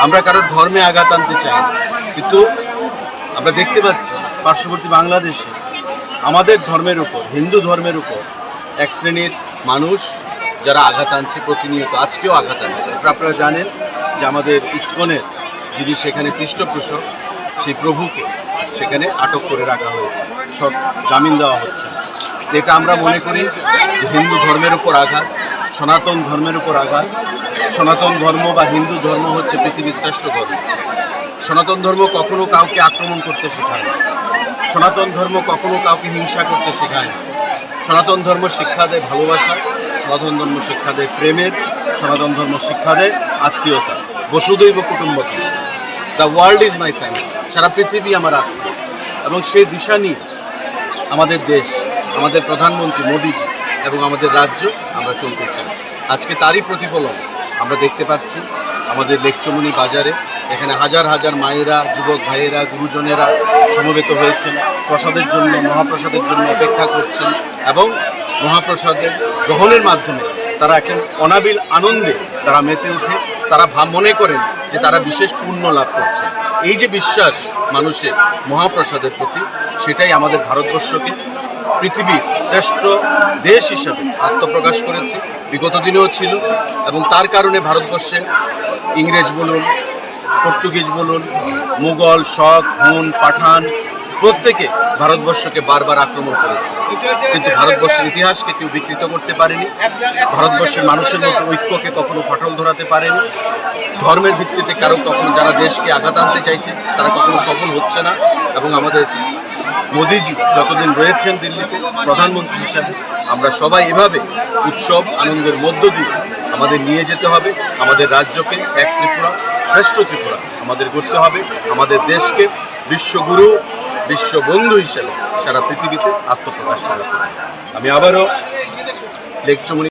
আমরা কারোর ধর্মে আঘাত আনতে চাই কিন্তু আমরা দেখতে পাচ্ছি পার্শ্ববর্তী বাংলাদেশে আমাদের ধর্মের উপর, হিন্দু ধর্মের উপর এক শ্রেণির মানুষ যারা আঘাত আনছে, প্রতিনিয়ত আজকেও আঘাত আনছে। আপনারা- জানেন যে আমাদের ইস্কনের যিনি সেখানে পৃষ্ঠপোষক সেই প্রভুকে সেখানে আটক করে রাখা হয়েছে, সব জামিন দেওয়া হচ্ছে। এটা আমরা মনে করি যে হিন্দু ধর্মের উপর আঘাত, সনাতন ধর্মের উপর আঘাত। সনাতন ধর্ম বা হিন্দু ধর্ম হচ্ছে পৃথিবীর শ্রেষ্ঠ ধর্ম। সনাতন ধর্ম কখনো কাউকে আক্রমণ করতে শেখায় সনাতন ধর্ম কখনো কাউকে হিংসা করতে শেখায় সনাতন ধর্ম শিক্ষা দেয় ভালোবাসা, সনাতন ধর্ম শিক্ষা দেয় প্রেমের, সনাতন ধর্ম শিক্ষা দেয় আত্মীয়তা বসুদৈব কুটুম্বকে the world is my family সারা পৃথিবী আমার আত্মীয় এবং সেই দিশা নিয়ে আমাদের দেশ, আমাদের প্রধানমন্ত্রী মোদীজি এবং আমাদের রাজ্য আমরা চলতে চাই। আজকে তারই প্রতিফলন আমরা দেখতে পাচ্ছি। আমাদের লেকচমনি বাজারে। এখানে হাজার হাজার মায়েরা, যুবক ভাইয়েরা, গুরুজনেরা সমবেত হয়েছেন। প্রসাদের জন্য, মহাপ্রসাদের জন্য অপেক্ষা করছেন এবং মহাপ্রসাদের গ্রহণের মাধ্যমে তারা এখন অনাবিল আনন্দে তারা মেতে উঠে তারা ভাব মনে করেন যে তারা বিশেষ পুণ্য লাভ করছে এই যে বিশ্বাস মানুষের মহাপ্রসাদের প্রতি, সেটাই আমাদের ভারতবর্ষকে পৃথিবীর শ্রেষ্ঠ দেশ হিসেবে আত্মপ্রকাশ করেছে, বিগত দিনেও ছিল এবং তার কারণে ভারতবর্ষে ইংরেজ বলুন, পর্তুগিজ বলুন, মুঘল শক হুন, পাঠান, প্রত্যেকে ভারতবর্ষকে বারবার আক্রমণ করেছে। কিন্তু ভারতবর্ষের ইতিহাসকে কেউ বিকৃত করতে পারেনি, ভারতবর্ষের মানুষের মধ্যে ঐক্যকে কখনো ফাটল ধরাতে পারেনি, ধর্মের ভিত্তিতে কারও কখনো যারা দেশকে আঘাত আনতে চাইছে, তারা কখনো সফল হচ্ছে না এবং আমাদের মোদিজি যতদিন রয়েছেন দিল্লিতে, প্রধানমন্ত্রী হিসাবে, আমরা সবাই এভাবে উৎসব, আনন্দের মধ্য দিয়ে আমাদের নিয়ে যেতে হবে। আমাদের রাজ্যকে এক ত্রিপুরা, শ্রেষ্ঠ ত্রিপুরা আমাদের করতে হবে। আমাদের দেশকে বিশ্বগুরু, বিশ্ববন্ধু হিসেবে সারা পৃথিবীতে আত্মপ্রকাশ করা। আমি আবারও লেকচমনি